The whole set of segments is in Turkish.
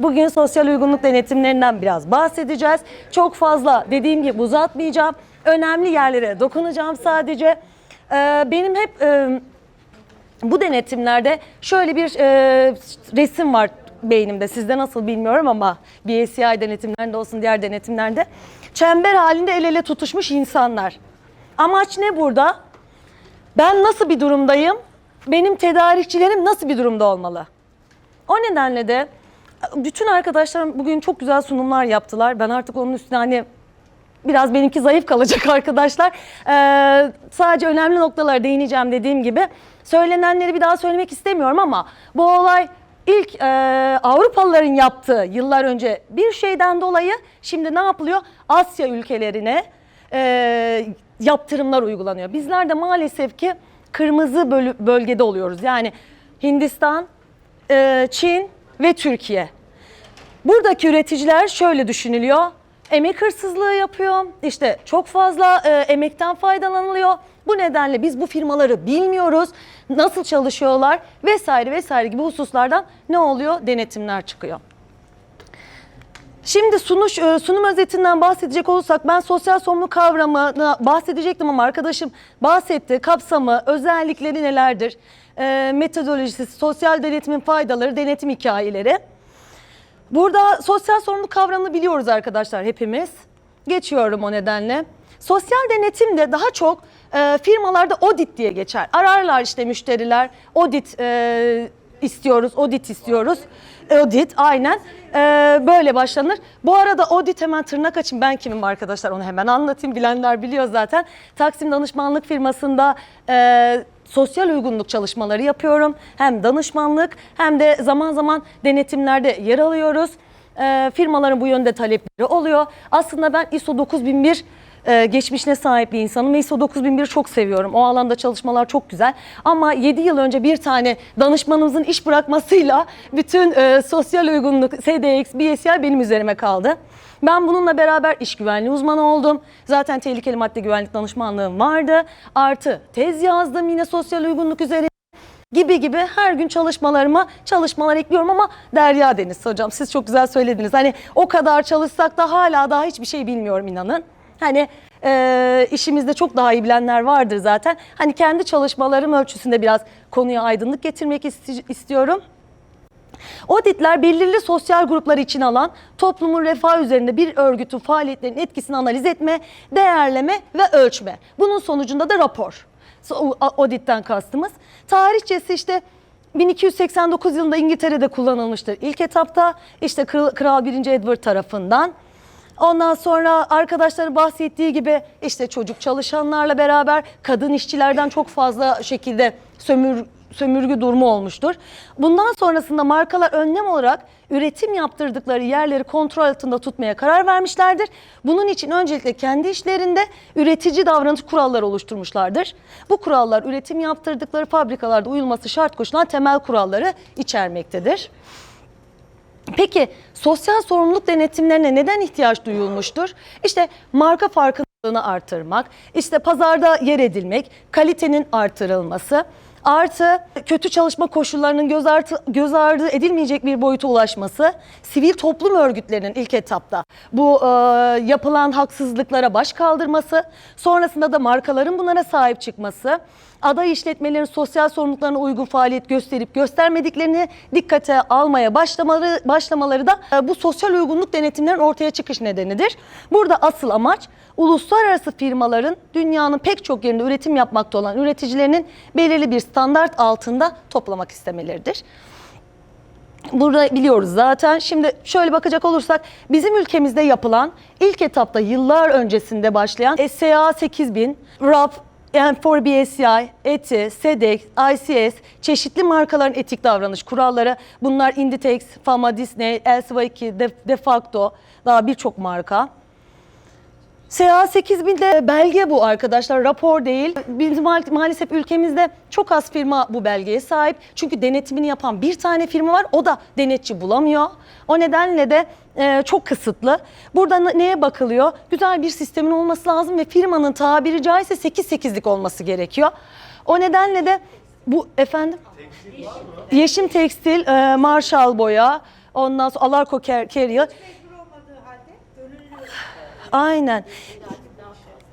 Bugün sosyal uygunluk denetimlerinden biraz bahsedeceğiz. Çok fazla dediğim gibi uzatmayacağım. Önemli yerlere dokunacağım sadece. Ee, benim hep e, bu denetimlerde şöyle bir e, resim var beynimde. Sizde nasıl bilmiyorum ama BSI denetimlerinde olsun diğer denetimlerde. Çember halinde el ele tutuşmuş insanlar. Amaç ne burada? Ben nasıl bir durumdayım? Benim tedarikçilerim nasıl bir durumda olmalı? O nedenle de bütün arkadaşlarım bugün çok güzel sunumlar yaptılar. Ben artık onun üstüne hani biraz benimki zayıf kalacak arkadaşlar. Ee, sadece önemli noktalara değineceğim dediğim gibi. Söylenenleri bir daha söylemek istemiyorum ama bu olay ilk e, Avrupalıların yaptığı yıllar önce bir şeyden dolayı şimdi ne yapılıyor? Asya ülkelerine e, yaptırımlar uygulanıyor. Bizler de maalesef ki kırmızı bölgede oluyoruz. Yani Hindistan, e, Çin ve Türkiye. Buradaki üreticiler şöyle düşünülüyor. Emek hırsızlığı yapıyor. İşte çok fazla e, emekten faydalanılıyor. Bu nedenle biz bu firmaları bilmiyoruz. Nasıl çalışıyorlar vesaire vesaire gibi hususlardan ne oluyor? Denetimler çıkıyor. Şimdi sunuş, e, sunum özetinden bahsedecek olursak ben sosyal sorumluluk kavramına bahsedecektim ama arkadaşım bahsetti. Kapsamı, özellikleri nelerdir? E, metodolojisi, sosyal denetimin faydaları, denetim hikayeleri. Burada sosyal sorumluluk kavramını biliyoruz arkadaşlar hepimiz. Geçiyorum o nedenle. Sosyal denetim de daha çok e, firmalarda audit diye geçer. Ararlar işte müşteriler audit e, istiyoruz, audit istiyoruz. Audit aynen E, böyle başlanır. Bu arada audit hemen tırnak açayım ben kimim arkadaşlar onu hemen anlatayım bilenler biliyor zaten. Taksim Danışmanlık firmasında e, sosyal uygunluk çalışmaları yapıyorum. Hem danışmanlık hem de zaman zaman denetimlerde yer alıyoruz. E, firmaların bu yönde talepleri oluyor. Aslında ben ISO 9001 e, geçmişine sahip bir insanım. ve ISO 9001'i çok seviyorum. O alanda çalışmalar çok güzel. Ama 7 yıl önce bir tane danışmanımızın iş bırakmasıyla bütün e, sosyal uygunluk, SDX, BSI benim üzerime kaldı. Ben bununla beraber iş güvenliği uzmanı oldum. Zaten tehlikeli madde güvenlik danışmanlığım vardı. Artı tez yazdım yine sosyal uygunluk üzerine gibi gibi her gün çalışmalarıma çalışmalar ekliyorum ama Derya Deniz hocam siz çok güzel söylediniz. Hani o kadar çalışsak da hala daha hiçbir şey bilmiyorum inanın. Hani e, işimizde çok daha iyi bilenler vardır zaten. Hani kendi çalışmalarım ölçüsünde biraz konuya aydınlık getirmek isti- istiyorum. Auditler belirli sosyal gruplar için alan toplumun refah üzerinde bir örgütün faaliyetlerinin etkisini analiz etme, değerleme ve ölçme. Bunun sonucunda da rapor. Auditten kastımız. Tarihçesi işte 1289 yılında İngiltere'de kullanılmıştır. İlk etapta işte Kral 1. Edward tarafından. Ondan sonra arkadaşların bahsettiği gibi işte çocuk çalışanlarla beraber kadın işçilerden çok fazla şekilde sömür, sömürgü durumu olmuştur. Bundan sonrasında markalar önlem olarak üretim yaptırdıkları yerleri kontrol altında tutmaya karar vermişlerdir. Bunun için öncelikle kendi işlerinde üretici davranış kuralları oluşturmuşlardır. Bu kurallar üretim yaptırdıkları fabrikalarda uyulması şart koşulan temel kuralları içermektedir. Peki sosyal sorumluluk denetimlerine neden ihtiyaç duyulmuştur? İşte marka farkındalığını artırmak, işte pazarda yer edilmek, kalitenin artırılması, artı kötü çalışma koşullarının göz, artı, göz ardı edilmeyecek bir boyuta ulaşması, sivil toplum örgütlerinin ilk etapta bu e, yapılan haksızlıklara baş kaldırması, sonrasında da markaların bunlara sahip çıkması, aday işletmelerin sosyal sorumluluklarına uygun faaliyet gösterip göstermediklerini dikkate almaya başlamaları, başlamaları da e, bu sosyal uygunluk denetimlerin ortaya çıkış nedenidir. Burada asıl amaç uluslararası firmaların dünyanın pek çok yerinde üretim yapmakta olan üreticilerinin belirli bir standart altında toplamak istemeleridir. Burada biliyoruz zaten. Şimdi şöyle bakacak olursak bizim ülkemizde yapılan ilk etapta yıllar öncesinde başlayan SA 8000, RAP, N4 BSI, ETI, SEDEX, ICS, çeşitli markaların etik davranış kuralları. Bunlar Inditex, Fama, Disney, LCY2, De, De Facto, daha birçok marka. SA 8000'de belge bu arkadaşlar, rapor değil. Biz ma- maalesef ülkemizde çok az firma bu belgeye sahip. Çünkü denetimini yapan bir tane firma var, o da denetçi bulamıyor. O nedenle de e, çok kısıtlı. Burada ne- neye bakılıyor? Güzel bir sistemin olması lazım ve firmanın tabiri caizse 8-8'lik olması gerekiyor. O nedenle de bu efendim Yeşim Tekstil, e, Marshall Boya, Ondan sonra Alarko Car- Carrier. Aynen.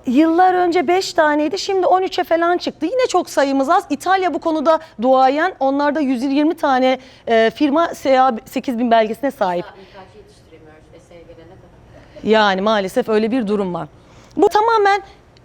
Yıllar önce 5 taneydi şimdi 13'e falan çıktı. Yine çok sayımız az. İtalya bu konuda duayen. Onlarda 120 tane e, firma SA 8000 belgesine sahip. Yani maalesef öyle bir durum var. Bu tamamen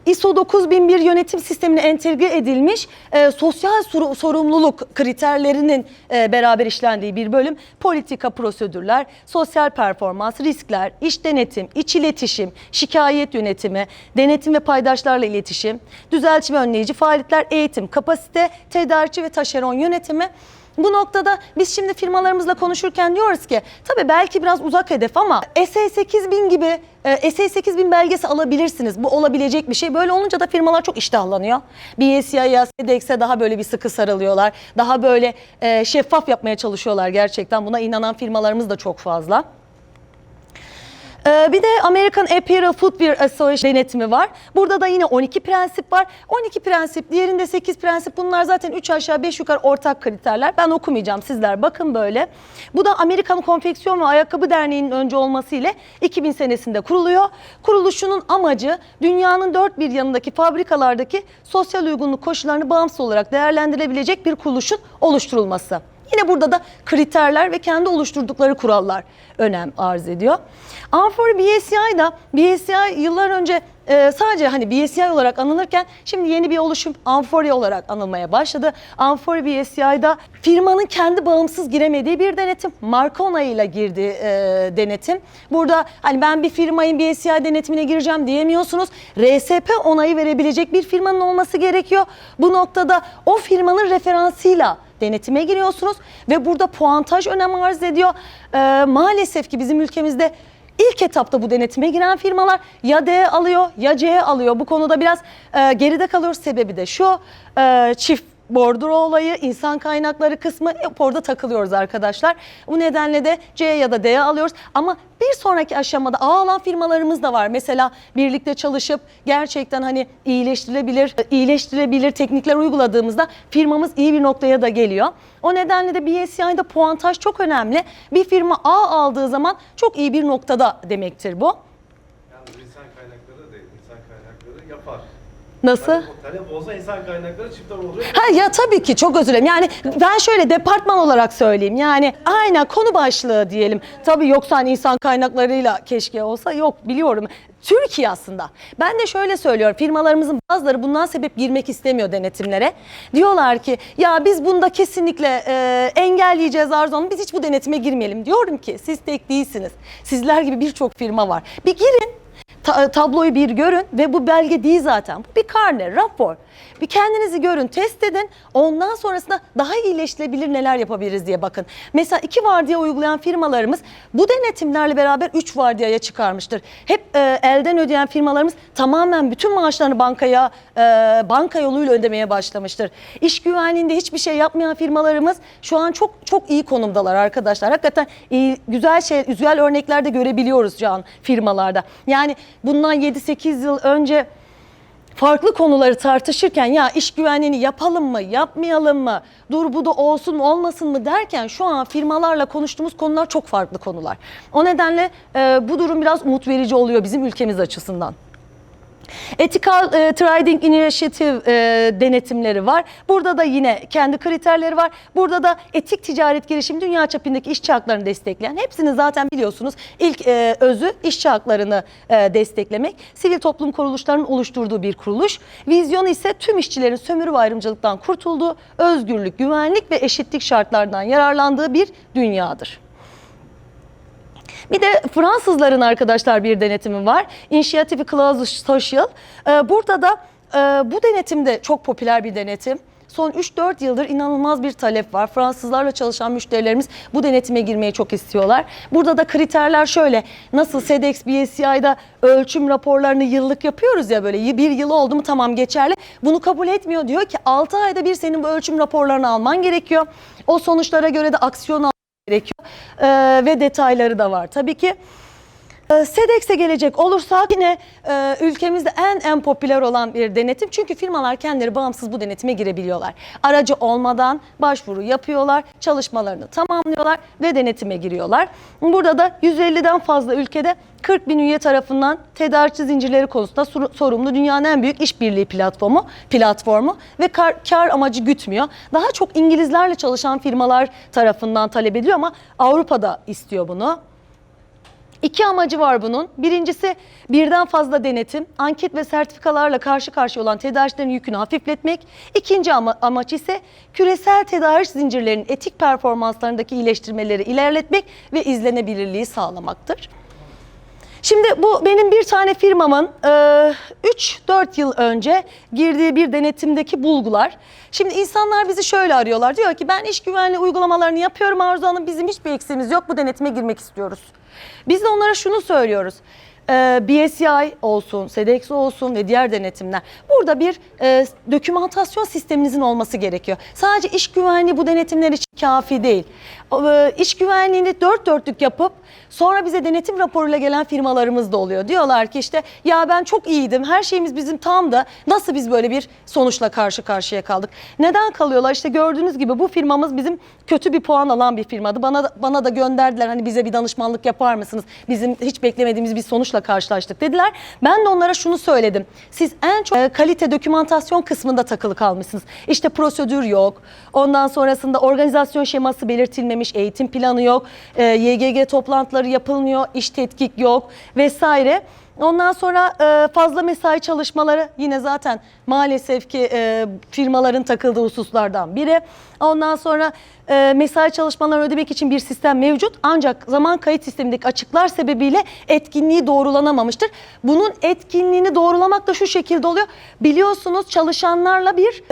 ISO 9001 yönetim sistemine entegre edilmiş e, sosyal soru- sorumluluk kriterlerinin e, beraber işlendiği bir bölüm. Politika, prosedürler, sosyal performans, riskler, iş denetim, iç iletişim, şikayet yönetimi, denetim ve paydaşlarla iletişim, düzeltme önleyici faaliyetler, eğitim, kapasite, tedarikçi ve taşeron yönetimi. Bu noktada biz şimdi firmalarımızla konuşurken diyoruz ki tabii belki biraz uzak hedef ama SA8000 gibi e, SA8000 belgesi alabilirsiniz. Bu olabilecek bir şey. Böyle olunca da firmalar çok iştahlanıyor. BSI'ya, SEDEX'e daha böyle bir sıkı sarılıyorlar. Daha böyle e, şeffaf yapmaya çalışıyorlar gerçekten. Buna inanan firmalarımız da çok fazla. Ee, bir de American Apparel Footwear Association denetimi var. Burada da yine 12 prensip var. 12 prensip, diğerinde 8 prensip. Bunlar zaten 3 aşağı 5 yukarı ortak kriterler. Ben okumayacağım sizler bakın böyle. Bu da Amerikan Konfeksiyon ve Ayakkabı Derneği'nin önce olması ile 2000 senesinde kuruluyor. Kuruluşunun amacı dünyanın dört bir yanındaki fabrikalardaki sosyal uygunluk koşullarını bağımsız olarak değerlendirebilecek bir kuruluşun oluşturulması. Yine burada da kriterler ve kendi oluşturdukları kurallar önem arz ediyor. Amfor BSI da BSI yıllar önce e, sadece hani BSI olarak anılırken şimdi yeni bir oluşum Amfori olarak anılmaya başladı. Amfori BSI'da firmanın kendi bağımsız giremediği bir denetim. Marka onayıyla girdiği e, denetim. Burada hani ben bir firmayın BSI denetimine gireceğim diyemiyorsunuz. RSP onayı verebilecek bir firmanın olması gerekiyor. Bu noktada o firmanın referansıyla denetime giriyorsunuz ve burada puantaj önem arz ediyor. Ee, maalesef ki bizim ülkemizde ilk etapta bu denetime giren firmalar ya D alıyor ya C alıyor. Bu konuda biraz e, geride kalıyor. Sebebi de şu e, çift bordro olayı, insan kaynakları kısmı hep orada takılıyoruz arkadaşlar. Bu nedenle de C ya da D'ye alıyoruz. Ama bir sonraki aşamada A alan firmalarımız da var. Mesela birlikte çalışıp gerçekten hani iyileştirilebilir, iyileştirebilir teknikler uyguladığımızda firmamız iyi bir noktaya da geliyor. O nedenle de BSCI'de puantaj çok önemli. Bir firma A aldığı zaman çok iyi bir noktada demektir bu. Yalnız insan kaynakları da değil, insan kaynakları yapar. Nasıl? Talep, olsa insan kaynakları çiftler olacak. Ha ya tabii ki çok özür dilerim. Yani ben şöyle departman olarak söyleyeyim. Yani aynen konu başlığı diyelim. Tabii yoksa hani insan kaynaklarıyla keşke olsa yok biliyorum. Türkiye aslında. Ben de şöyle söylüyorum. Firmalarımızın bazıları bundan sebep girmek istemiyor denetimlere. Diyorlar ki ya biz bunda kesinlikle e, engelleyeceğiz Arzu Hanım. Biz hiç bu denetime girmeyelim. Diyorum ki siz tek değilsiniz. Sizler gibi birçok firma var. Bir girin Ta- tabloyu bir görün ve bu belge değil zaten. Bu bir karne, rapor. Bir kendinizi görün, test edin. Ondan sonrasında daha iyileştirebilir neler yapabiliriz diye bakın. Mesela iki vardiya uygulayan firmalarımız bu denetimlerle beraber üç vardiyaya çıkarmıştır. Hep e, elden ödeyen firmalarımız tamamen bütün maaşlarını bankaya e, banka yoluyla ödemeye başlamıştır. İş güvenliğinde hiçbir şey yapmayan firmalarımız şu an çok çok iyi konumdalar arkadaşlar. Hakikaten iyi, güzel şey, güzel örnekler de görebiliyoruz şu an firmalarda. Yani bundan 7-8 yıl önce farklı konuları tartışırken ya iş güvenliğini yapalım mı, yapmayalım mı, dur bu da olsun mu, olmasın mı derken şu an firmalarla konuştuğumuz konular çok farklı konular. O nedenle e, bu durum biraz umut verici oluyor bizim ülkemiz açısından. Ethical e, Trading Initiative e, denetimleri var. Burada da yine kendi kriterleri var. Burada da etik ticaret girişim dünya çapındaki işçi haklarını destekleyen. Hepsini zaten biliyorsunuz. İlk e, özü işçi haklarını e, desteklemek. Sivil toplum kuruluşlarının oluşturduğu bir kuruluş. Vizyonu ise tüm işçilerin sömürü ve ayrımcılıktan kurtulduğu, özgürlük, güvenlik ve eşitlik şartlarından yararlandığı bir dünyadır. Bir de Fransızların arkadaşlar bir denetimi var. Initiative Clause Social. Ee, Burada da e, bu denetim de çok popüler bir denetim. Son 3-4 yıldır inanılmaz bir talep var. Fransızlarla çalışan müşterilerimiz bu denetime girmeyi çok istiyorlar. Burada da kriterler şöyle. Nasıl SEDEX, BSCI'da ölçüm raporlarını yıllık yapıyoruz ya böyle bir yıl oldu mu tamam geçerli. Bunu kabul etmiyor. Diyor ki 6 ayda bir senin bu ölçüm raporlarını alman gerekiyor. O sonuçlara göre de aksiyon gerekiyor Ee, ve detayları da var tabii ki. Ee, SEDEX'e gelecek olursak yine e, ülkemizde en en popüler olan bir denetim. Çünkü firmalar kendileri bağımsız bu denetime girebiliyorlar. Aracı olmadan başvuru yapıyorlar, çalışmalarını tamamlıyorlar ve denetime giriyorlar. Burada da 150'den fazla ülkede 40 bin üye tarafından tedarikçi zincirleri konusunda sor- sorumlu dünyanın en büyük işbirliği platformu platformu ve kar, kar amacı gütmüyor. Daha çok İngilizlerle çalışan firmalar tarafından talep ediliyor ama Avrupa'da istiyor bunu. İki amacı var bunun. Birincisi birden fazla denetim, anket ve sertifikalarla karşı karşıya olan tedarikçilerin yükünü hafifletmek. İkinci ama, amaç ise küresel tedarik zincirlerinin etik performanslarındaki iyileştirmeleri ilerletmek ve izlenebilirliği sağlamaktır. Şimdi bu benim bir tane firmamın e, 3-4 yıl önce girdiği bir denetimdeki bulgular. Şimdi insanlar bizi şöyle arıyorlar. Diyor ki ben iş güvenliği uygulamalarını yapıyorum Arzu Hanım bizim hiçbir eksiğimiz yok bu denetime girmek istiyoruz. Biz de onlara şunu söylüyoruz. E, BSCI olsun, SEDEX olsun ve diğer denetimler. Burada bir e, dokümantasyon sisteminizin olması gerekiyor. Sadece iş güvenliği bu denetimler için kafi değil. E, İş güvenliğini dört dörtlük yapıp sonra bize denetim raporuyla gelen firmalarımız da oluyor. Diyorlar ki işte ya ben çok iyiydim, her şeyimiz bizim tamdı. Nasıl biz böyle bir sonuçla karşı karşıya kaldık? Neden kalıyorlar? İşte gördüğünüz gibi bu firmamız bizim kötü bir puan alan bir firmadı. Bana da, bana da gönderdiler hani bize bir danışmanlık yapar mısınız? Bizim hiç beklemediğimiz bir sonuçla karşılaştık dediler. Ben de onlara şunu söyledim. Siz en çok e, kalite dokümantasyon kısmında takılı kalmışsınız. İşte prosedür yok. Ondan sonrasında organizasyon şeması belirtilmemiş, eğitim planı yok. E, YGG toplantıları yapılmıyor, iş tetkik yok vesaire. Ondan sonra e, fazla mesai çalışmaları yine zaten maalesef ki e, firmaların takıldığı hususlardan biri. Ondan sonra e, mesai çalışmalarını ödemek için bir sistem mevcut ancak zaman kayıt sistemindeki açıklar sebebiyle etkinliği doğrulanamamıştır. Bunun etkinliğini doğrulamak da şu şekilde oluyor. Biliyorsunuz çalışanlarla bir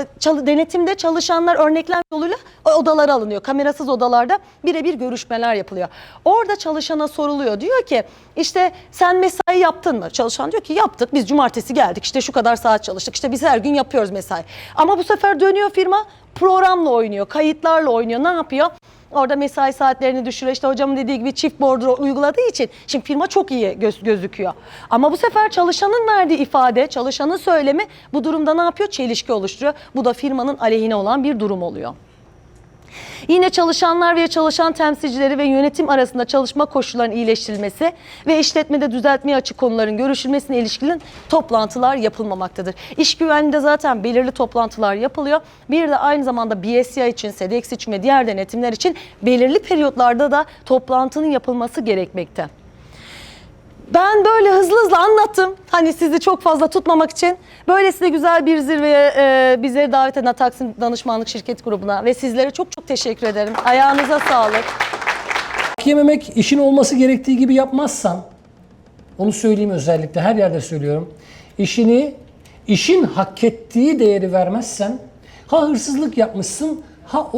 denetimde çalışanlar örneklem yoluyla odalara alınıyor. Kamerasız odalarda birebir görüşmeler yapılıyor. Orada çalışana soruluyor. Diyor ki işte sen mesai yaptın mı? Çalışan diyor ki yaptık. Biz cumartesi geldik. İşte şu kadar saat çalıştık. İşte biz her gün yapıyoruz mesai. Ama bu sefer dönüyor firma programla oynuyor. Kayıtlarla oynuyor. Ne yapıyor? Orada mesai saatlerini düşürüyor. İşte hocamın dediği gibi çift bordro uyguladığı için şimdi firma çok iyi göz- gözüküyor. Ama bu sefer çalışanın verdiği ifade, çalışanın söylemi bu durumda ne yapıyor? Çelişki oluşturuyor. Bu da firmanın aleyhine olan bir durum oluyor. Yine çalışanlar ve çalışan temsilcileri ve yönetim arasında çalışma koşullarının iyileştirilmesi ve işletmede düzeltmeye açık konuların görüşülmesine ilişkin toplantılar yapılmamaktadır. İş güvenliğinde zaten belirli toplantılar yapılıyor. Bir de aynı zamanda BSCI için, SEDEX için ve diğer denetimler için belirli periyotlarda da toplantının yapılması gerekmekte. Ben böyle hızlı hızlı anlattım. Hani sizi çok fazla tutmamak için. Böylesine güzel bir zirveye e, bizleri davet eden Taksim Danışmanlık Şirket Grubu'na ve sizlere çok çok teşekkür ederim. Ayağınıza sağlık. Hak yememek işin olması gerektiği gibi yapmazsan, onu söyleyeyim özellikle her yerde söylüyorum. İşini, işin hak ettiği değeri vermezsen, ha hırsızlık yapmışsın, ha o